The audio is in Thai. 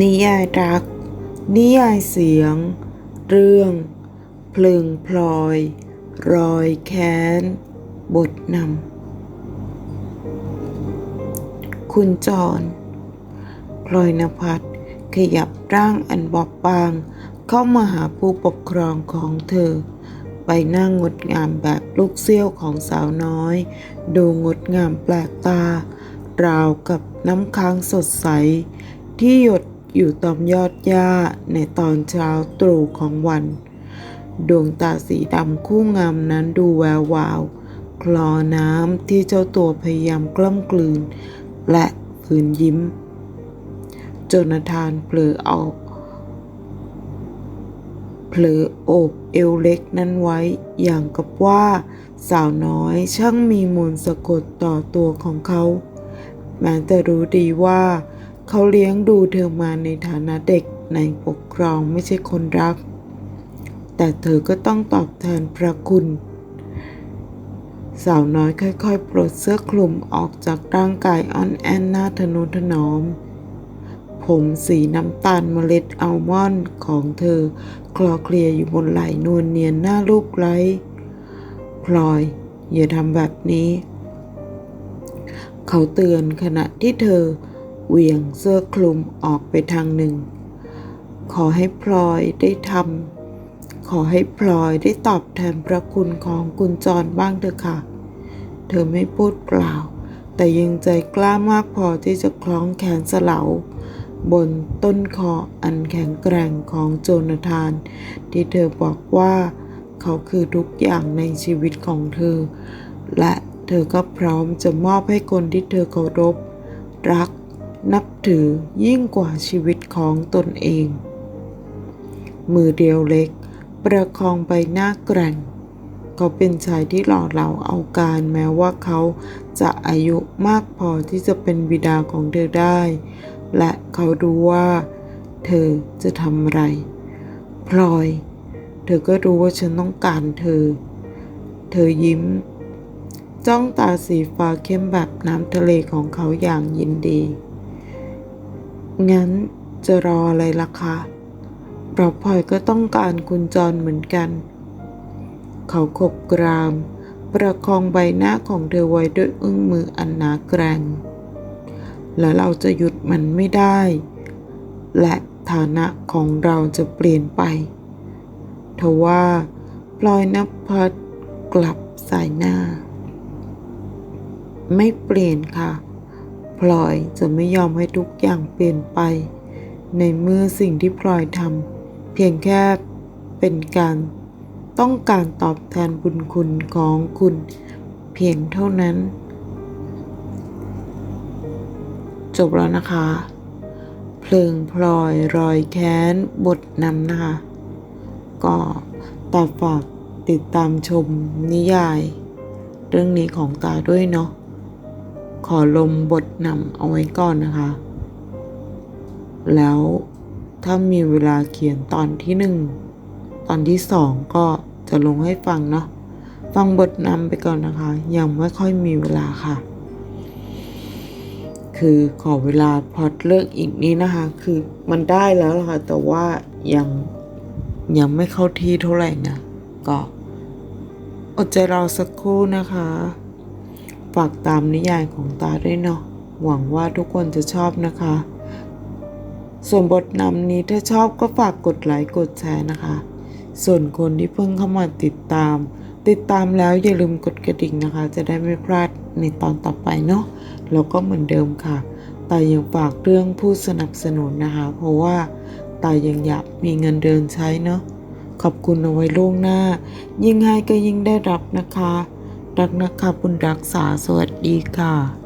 นิยายรัก นิยายเสียง เรื่อง เพลิงพลอย รอยแค้น บทนำ คุณจรพลอยนภัสขยับร่างอันบอบบาง เข้ามาหาผู้ปกครองของเธอ ใบหน้างงดงามแบบลูกเสี้ยวของสาวน้อย ดูงดงามแปลกตา ราวกับน้ำค้างสดใส ที่หยด อยู่ตามยอดหญ้าในตอนเช้าตรู่ของวัน ดวงตาสีดำคู่งามนั้นดูแวววาว คลอน้ำที่เจ้าตัวพยายามกล้ำกลืน และฝืนยิ้ม โจนาธานเผลอออกเผลอโอบเอวเล็กนั้นไว้อย่างกับว่าสาวน้อยช่างมีมนต์สะกดต่อตัวของเขา แม้แต่รู้ดีว่า เขาเลี้ยงดูเธอมาในฐานะเด็กในปกครองไม่ใช่คนรัก แต่เธอก็ต้องตอบแทนพระคุณ สาวน้อยค่อยๆ ปลดเสื้อคลุมออกจากร่างกายอ่อนแอนหน้าทนุถนอม ผมสีน้ำตาลเมล็ดอัลมอนด์ของเธอ คลอเคลียอยู่บนไหล่นวลเนียนหน้าลูกไร้พลอย อย่าทำแบบนี้ เขาเตือนขณะที่เธอ เหวี่ยงเสื้อคลุมออกไปทางหนึ่ง ขอให้พลอยได้ทำขอให้พลอยได้ตอบแทนพระคุณของคุณจรบ้างเถอะค่ะ เธอไม่พูดเปล่า แต่ยังใจกล้ามากพอที่จะคล้องแขนสลาบนต้นคออันแข็งแกร่งของโจนาธาน ที่เธอบอกว่าเขาคือทุกอย่างในชีวิตของเธอ และเธอก็พร้อมจะมอบให้คนที่เธอเคารพ รัก นับถือยิ่งกว่าชีวิตของตนเอง มือเดียวเล็ก ประคองใบหน้าแกร่ง เขาเป็นชายที่หล่อเหลาเอาการแม้ว่าเขาจะอายุมากพอที่จะเป็นบิดาของเธอได้ และเขารู้ว่า เธอจะทำอะไร พลอย เธอก็รู้ว่าฉันต้องการเธอ เธอยิ้มจ้องตาสีฟ้าเข้มแบบน้ำทะเลของเขาอย่างยินดี งั้นจะรออะไรล่ะคะเพราะพลอยก็ต้องการคุณจรเหมือนกัน เขาขบกราม ประคองใบหน้าของเธอไว้ด้วยอึ้งมืออันหนาแกร่งและเราจะหยุดมันไม่ได้ และฐานะของเราจะเปลี่ยนไปทว่าพลอยนภัสกลับสายหน้า ไม่เปลี่ยนค่ะ พลอยจะไม่ยอมให้ทุกอย่างเปลี่ยนไป ในเมื่อสิ่งที่พลอยทำเพียงแค่เป็นการต้องการตอบแทนบุญคุณของคุณเพียงเท่านั้น จบแล้วนะคะ เพลิงพลอยรอยแค้นบทนำนะคะ ก็ตาฝากติดตามชมนิยาย เรื่องนี้ของตาด้วยเนาะ ขอลมบทนำเอาไว้ก่อนนะคะ แล้วถ้ามีเวลาเขียนตอนที่หนึ่งตอนที่สองก็จะลงให้ฟังเนาะฟังบทนำไปก่อนนะคะ ยังไม่ค่อยมีเวลาค่ะ คือขอเวลาพอดเลิกอีกนี้นะคะ คือมันได้แล้วล่ะค่ะ แต่ว่ายังยังไม่เข้าที่เท่าไหร่นะ ก็อดใจรอสักครู่นะคะ ฝากตามนิยายของตาด้วยเนาะหวังว่าทุกคนจะชอบนะคะ ส่วนบทนำนี้ถ้าชอบก็ฝากกดไลค์กดแชร์นะคะ ส่วนคนที่เพิ่งเข้ามาติดตาม ติดตามแล้วอย่าลืมกดกระดิ่งนะคะ จะได้ไม่พลาดในตอนต่อไปเนาะแล้วก็เหมือนเดิมค่ะตายังฝากเรื่องผู้สนับสนุนนะคะ เพราะว่าตายังอยากมีเงินเดือนใช้เนาะขอบคุณเอาไว้ล่วงหน้า ยิ่งให้ก็ยิ่งได้รับนะคะ รักนะคะบุญรักษาสวัสดีค่ะ